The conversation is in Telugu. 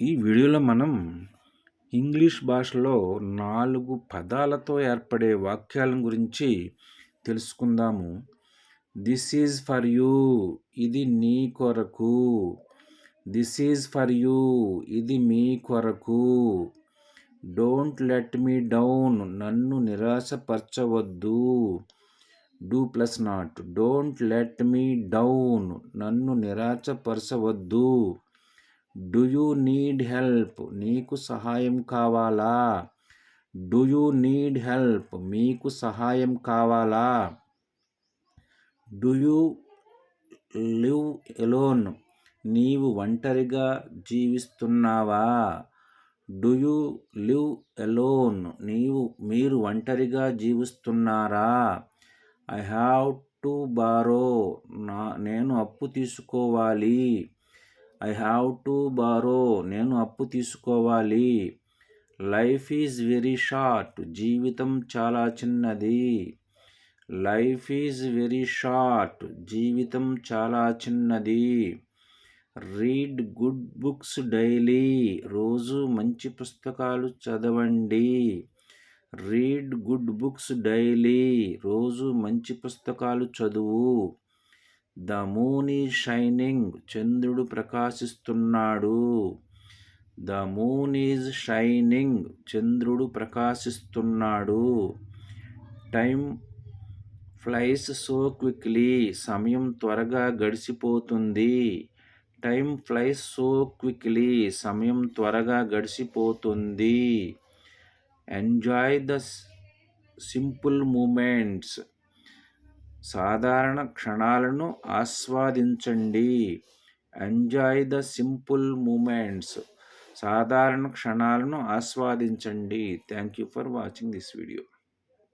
ఈ వీడియోలో మనం ఇంగ్లీష్ భాషలో నాలుగు పదాలతో ఏర్పడే వాక్యాల గురించి తెలుసుకుందాము. దిస్ ఈజ్ ఫర్ యూ ఇది నీ కొరకు. దిస్ ఈజ్ ఫర్ యూ ఇది మీ కొరకు. డోంట్ లెట్ మీ డౌన్ నన్ను నిరాశపరచవద్దు. Do plus not don't let me down నన్ను నిరాశపరచవద్దు. డు యూ నీడ్ హెల్ప్ నీకు సహాయం కావాలా? డు యూ నీడ్ హెల్ప్ మీకు సహాయం కావాలా? డు యూ లివ్ ఎలోన్ నీవు ఒంటరిగా జీవిస్తున్నావా? డు యూ లివ్ ఎలోన్ నీవు మీరు ఒంటరిగా జీవిస్తున్నారా? ఐ హ్యావ్ టు బారో నా నేను అప్పు తీసుకోవాలి. ఐ హ్యావ్ టు బారో నేను అప్పు తీసుకోవాలి. లైఫ్ ఈజ్ వెరీ షార్ట్ జీవితం చాలా చిన్నది. లైఫ్ ఈజ్ వెరీ షార్ట్ జీవితం చాలా చిన్నది. రీడ్ గుడ్ బుక్స్ డైలీ రోజు మంచి పుస్తకాలు చదవండి. రీడ్ గుడ్ బుక్స్ డైలీ రోజు మంచి పుస్తకాలు చదువు. ద మూన్ ఈజ్ షైనింగ్ చంద్రుడు ప్రకాశిస్తున్నాడు. ద మూన్ ఈజ్ షైనింగ్ చంద్రుడు ప్రకాశిస్తున్నాడు. టైం ఫ్లైస్ సో క్విక్లీ సమయం త్వరగా గడిచిపోతుంది టైం ఫ్లైస్ సో క్విక్లీ సమయం త్వరగా గడిచిపోతుంది ఎంజాయ్ ద సింపుల్ మూమెంట్స్. సాధారణ క్షణాలను ఆస్వాదించండి. Enjoy the simple moments. సాధారణ క్షణాలను ఆస్వాదించండి. Thank you for watching this video.